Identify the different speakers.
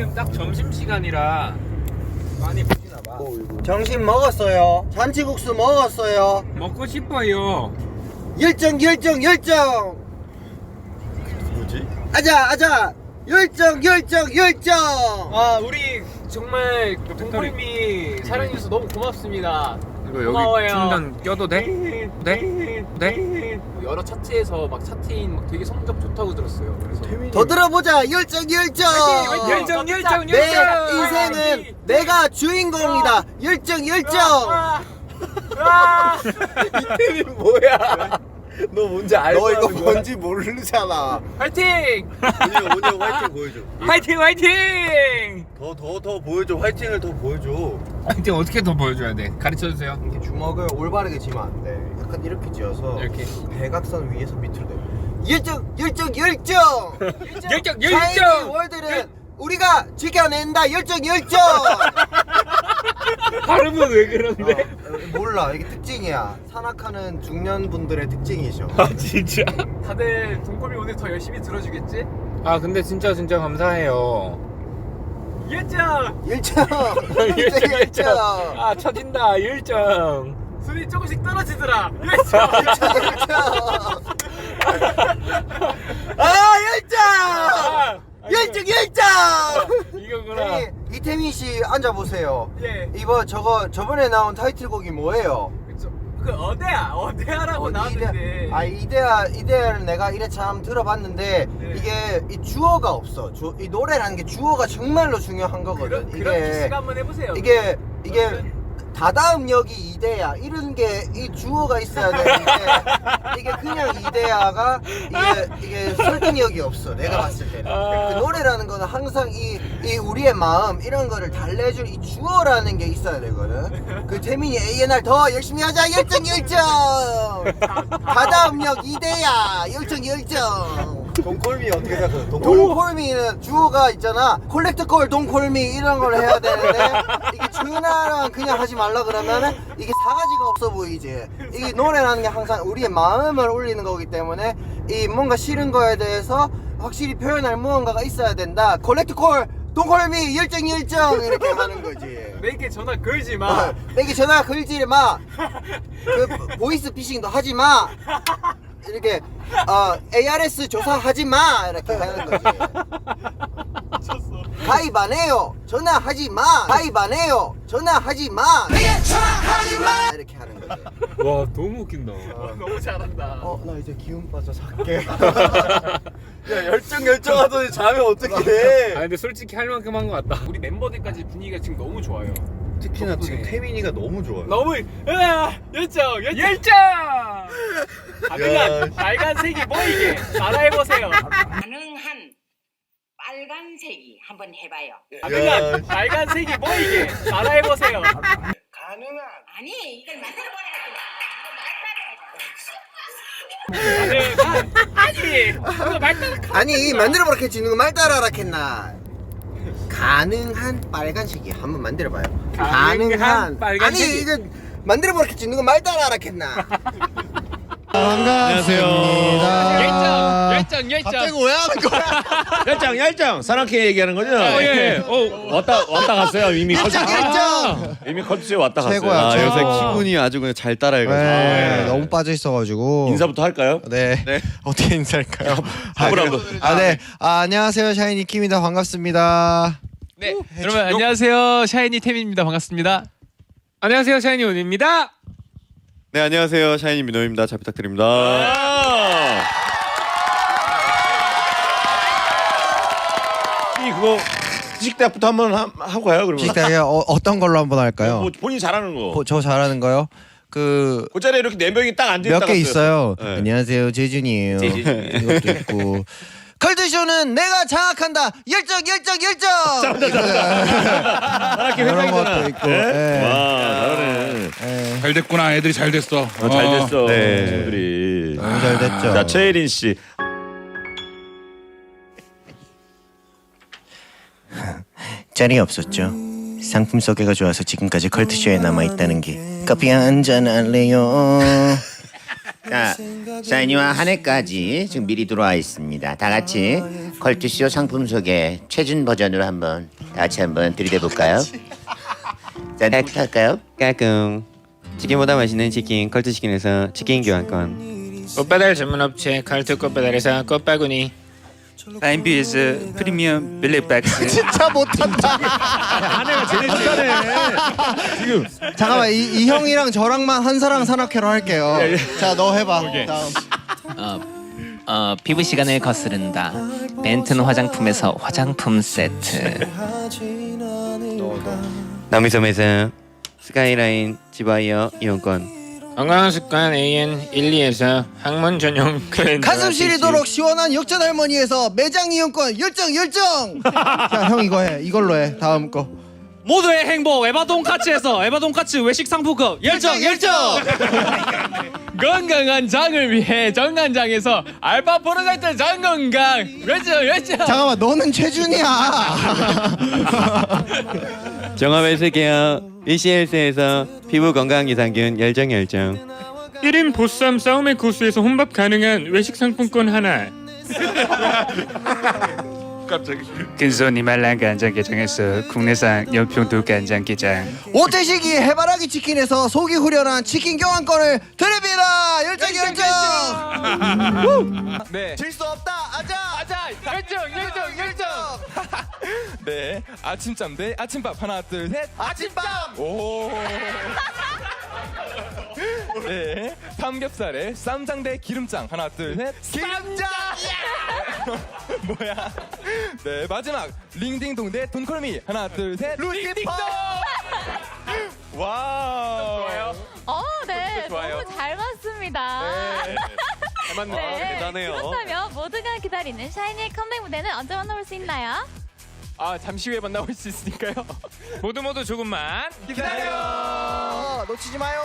Speaker 1: 지금 딱 점심 시간이라 많이 보시나 봐.
Speaker 2: 점심 먹었어요. 잔치국수 먹었어요.
Speaker 1: 먹고 싶어요.
Speaker 2: 열정 열정 열정.
Speaker 3: 뭐지?
Speaker 2: 아자 아자. 열정 열정 열정.
Speaker 4: 아 우리 정말 동골미 사랑해주셔서 너무 고맙습니다.
Speaker 1: 이거 여기
Speaker 4: 고마워요.
Speaker 1: 충전 껴도 돼? 네? 네?
Speaker 4: 여러 차트에서 막 차트인 막 되게 성적 좋다고 들었어요. 그래서
Speaker 2: 더 들어보자 열정 열정.
Speaker 4: 화이팅,
Speaker 1: 열정 열정
Speaker 2: 내
Speaker 1: 열정.
Speaker 2: 인생은 내가 주인공이다. 열정 열정.
Speaker 4: 아, 아,
Speaker 3: 이태민 뭐야? 너 뭔지 알고
Speaker 2: 너 이거
Speaker 3: 하는 거야?
Speaker 2: 뭔지 모르잖아.
Speaker 4: 화이팅!
Speaker 3: 오늘 오늘 화이팅 보여줘.
Speaker 1: 화이팅 화이팅!
Speaker 3: 더 더 더 보여줘. 화이팅을 더 보여줘.
Speaker 1: 화이팅 어떻게 더 보여줘야 돼? 가르쳐 주세요.
Speaker 2: 이렇게 주먹을 올바르게 쥐면 안 돼. 약간 이렇게 쥐어서
Speaker 1: 이렇게.
Speaker 2: 대각선 위에서 밑으로 내. 열정 열정 열정.
Speaker 1: 열정 열정.
Speaker 2: 월드는 우리가 지켜낸다 열정 열정.
Speaker 1: 발음은 왜 그런데?
Speaker 2: 어, 몰라 이게 특징이야. 산악하는 중년분들의 특징이죠.
Speaker 1: 아 진짜?
Speaker 4: 다들 동골미 오늘 더 열심히 들어주겠지?
Speaker 1: 아 근데 진짜 진짜 감사해요.
Speaker 4: 열정!
Speaker 2: 열정 열정 열정.
Speaker 1: 아 쳐진다 열정.
Speaker 4: 손이 조금씩 떨어지더라. 열정!
Speaker 2: 열정. 아 열정.
Speaker 1: 아,
Speaker 2: 열정 열정.
Speaker 1: 이거구나.
Speaker 2: 이태민 씨 앉아 보세요.
Speaker 4: 예.
Speaker 2: 이거 저거 저번에 나온 타이틀곡이 뭐예요?
Speaker 4: 그쵸. 그 어데야, 어데야라고 나왔는데.
Speaker 2: 이데, 아 이데아 이데아를 내가 이래 참 들어봤는데
Speaker 4: 네.
Speaker 2: 이게 이 주어가 없어. 주, 이 노래라는 게 주어가 정말로 중요한 거거든.
Speaker 4: 그런 그런
Speaker 2: 이게
Speaker 4: 기시가 한번 해보세요.
Speaker 2: 이게 이게 다다음역이 이데아 이런 게 이 주어가 있어야 되는데 이게 그냥 이데아가 이게 이게 설득력이 없어. 내가 봤을 때는
Speaker 1: 아.
Speaker 2: 그 노래라는 거는 항상 이, 이 우리의 마음 이런 거를 달래줄 이 주어라는 게 있어야 되거든. 그 태민이 A&R 더 열심히 하자 열정 열정. 다다음역 이데아 열정 열정.
Speaker 3: 동콜미 어떻게 생각해?
Speaker 2: 동콜미는 주어가 있잖아. 콜렉트콜 동콜미 이런 걸 해야 되는데 이게 전화랑 그냥 하지 말라 그러면은 이게 사가지가 없어 보이지. 이게 노래라는 게 항상 우리의 마음을 올리는 거기 때문에 이 뭔가 싫은 거에 대해서 확실히 표현할 무언가가 있어야 된다. 콜렉트콜 동콜미 열정 열정 이렇게 하는 거지.
Speaker 4: 내게 전화 걸지 마.
Speaker 2: 어, 내게 전화 걸지 마. 그 보이스 피싱도 하지 마. 이렇게 어, ARS 조사하지 마 이렇게 하는 거지. 가입 안 해요. 전화하지 마. 가입 안 해요. 전화하지 마. 이렇게 하는 거지.
Speaker 1: 와 너무 웃긴다.
Speaker 4: 너무 잘한다.
Speaker 2: 어, 나 이제 기운 빠져 살게.
Speaker 3: 야 열정 열정하더니 자면 어떻게 해?
Speaker 1: 아 근데 솔직히 할 만큼 한 것 같다.
Speaker 4: 우리 멤버들까지 분위기가 지금 너무 좋아요.
Speaker 3: 특히나 지금 태민이가 너무 좋아.
Speaker 4: 너무 으아, 열정, 열정.
Speaker 1: 열정!
Speaker 4: 가능한 빨간색이 뭐 이게? 따라해보세요.
Speaker 5: 가능한 빨간색이 한번 해봐요.
Speaker 4: 가능한 빨간색이 뭐 이게? 따라해보세요.
Speaker 5: 아니 이걸 만들어 보라고.
Speaker 4: 가능한 아니 그거 말따라
Speaker 2: 아니 만들어 보라겠지 누가 말 따라라 했나? 가능한 빨간색이 한번 만들어 봐요.
Speaker 1: 가능한 빨간색이.
Speaker 2: 아니 이거 만들어 보라겠지 누가 말 따라라 했나?
Speaker 6: 안녕하세요.
Speaker 1: 열정 열정 열정.
Speaker 6: 갑자기 왜 하는 거야?
Speaker 7: 열정 열정 산악회 얘기하는 거죠?
Speaker 1: 어, 예. 어,
Speaker 7: 왔다 왔다 갔어요 이미 컬
Speaker 2: 열정 열정.
Speaker 7: 이미 컬투에 왔다 갔어요.
Speaker 6: 최고야,
Speaker 7: 아,
Speaker 6: 최고.
Speaker 7: 요새
Speaker 6: 어.
Speaker 3: 기분이 아주 그냥 잘 따라해가지고.
Speaker 6: 네,
Speaker 7: 네.
Speaker 6: 너무 빠져 있어가지고.
Speaker 7: 인사부터 할까요?
Speaker 6: 네.
Speaker 7: 네.
Speaker 6: 어떻게 인사할까요?
Speaker 7: 한분 한 분.
Speaker 6: 아, 네. 아, 안녕하세요. 샤이니 킴입니다. 반갑습니다.
Speaker 8: 네, 여러분 안녕하세요. 샤이니 태민입니다. 반갑습니다.
Speaker 1: 안녕하세요 샤이니 온입니다.
Speaker 3: 네 안녕하세요 샤이니 민호입니다. 잘 부탁드립니다.
Speaker 7: 아. 이 그거 지식대학부터 한번 하, 하고 가요 그러면.
Speaker 6: 식당에 어, 어떤 걸로 한번 할까요?
Speaker 7: 뭐 본인 잘하는 거.
Speaker 6: 보- 저 잘하는 거요? 그.
Speaker 7: 그 자리에 이렇게 네 명이 딱 앉아 있다
Speaker 6: 몇개 있어요.
Speaker 3: 네.
Speaker 6: 안녕하세요, 재준이에요.
Speaker 7: 재준이.
Speaker 6: 이것도 있고. 컬트쇼는 내가 장악한다. 열정, 열정, 열정. 이런
Speaker 7: 회장이잖아.
Speaker 6: 것도 있고.
Speaker 7: 네?
Speaker 6: 네.
Speaker 7: 와 잘하네.
Speaker 6: 예,
Speaker 9: 잘 됐구나 애들이 잘 됐어
Speaker 7: 어, 잘 됐어.
Speaker 3: 네.
Speaker 7: 친구들이.
Speaker 6: 너무 잘 됐죠.
Speaker 7: 자 최혜린 씨.
Speaker 10: 짤이 없었죠. 상품 소개가 좋아서 지금까지 컬트쇼에 남아있다는 게 커피 한잔 할래요. 자, 샤이니와 한 해까지 지금 미리 들어와 있습니다. 다 같이
Speaker 11: 컬투쇼 상품 소개 최준 버전으로 한번 다 같이 한번 들이대볼까요? 자, 나부터 할까요?
Speaker 9: 까꿍 치킨보다 맛있는 치킨 컬트 치킨에서 치킨 교환권
Speaker 8: 꽃배달 전문업체 칼트 꽃배달에서 꽃바구니
Speaker 12: 아임비에서 프리미엄 블랙박스
Speaker 2: 진짜 못한다.
Speaker 7: 아내가 제일 잘해. 지금
Speaker 2: 잠깐만 이, 이 형이랑 저랑만 한사랑 산악회로 할게요. 자 너 해봐. 다음.
Speaker 12: 어, 피부 시간을 거스른다 벤튼 화장품에서 화장품 세트
Speaker 9: 남이섬에서 스카이라인 지바이어 이용권
Speaker 8: 건강한 습관 AN 1, 2에서 항문 전용 클렌저
Speaker 2: 가슴 시리도록 시원한 역전 할머니에서 매장 이용권 열정 열정. 자 형 이거 해. 이걸로 해. 다음 거.
Speaker 13: 모두의 행복 에바 돈카츠에서 에바 돈카츠 외식 상품권 열정 열정.
Speaker 12: 건강한 장을 위해 정관장에서 알파 프로젝트 장건강 열정 열정
Speaker 2: 잠깐만 너는 최준이야.
Speaker 9: 정합에서 케어 ECL스에서 피부 건강 유산균 열정 열정
Speaker 8: 1인 보쌈 싸움의 고수에서 혼밥 가능한 외식 상품권 하나
Speaker 7: 갑자기.
Speaker 12: 근손 히말라야 간장 게장에서 국내산 연평도 간장 게장
Speaker 2: 오태식이 해바라기 치킨에서 속이 후련한 치킨 교환권을 드립니다. 열정 열정.
Speaker 12: 네.
Speaker 2: 질수 없
Speaker 13: 네 아침잠 대 아침밥 하나 둘 셋.
Speaker 2: 아침밤.
Speaker 13: 오. 네 삼겹살에 쌈장 대 기름장 하나 둘 셋.
Speaker 2: 기름장.
Speaker 13: 뭐야? 네 마지막 링딩동 대 돈콜미 하나 둘 셋.
Speaker 2: 루시퍼.
Speaker 13: 와우. 좋아요.
Speaker 14: 어, 네.
Speaker 13: 좋아요.
Speaker 14: 너무 잘 맞습니다.
Speaker 13: 네. 잘 맞는 거
Speaker 14: 네.
Speaker 13: 대단해요.
Speaker 14: 그렇다면 모두가 기다리는 샤이니의 컴백 무대는 언제 만나볼 수 있나요?
Speaker 13: 아 잠시 후에 만나볼 수 있으니까요.
Speaker 8: 모두 모두 조금만
Speaker 2: 기다려. 놓치지 마요.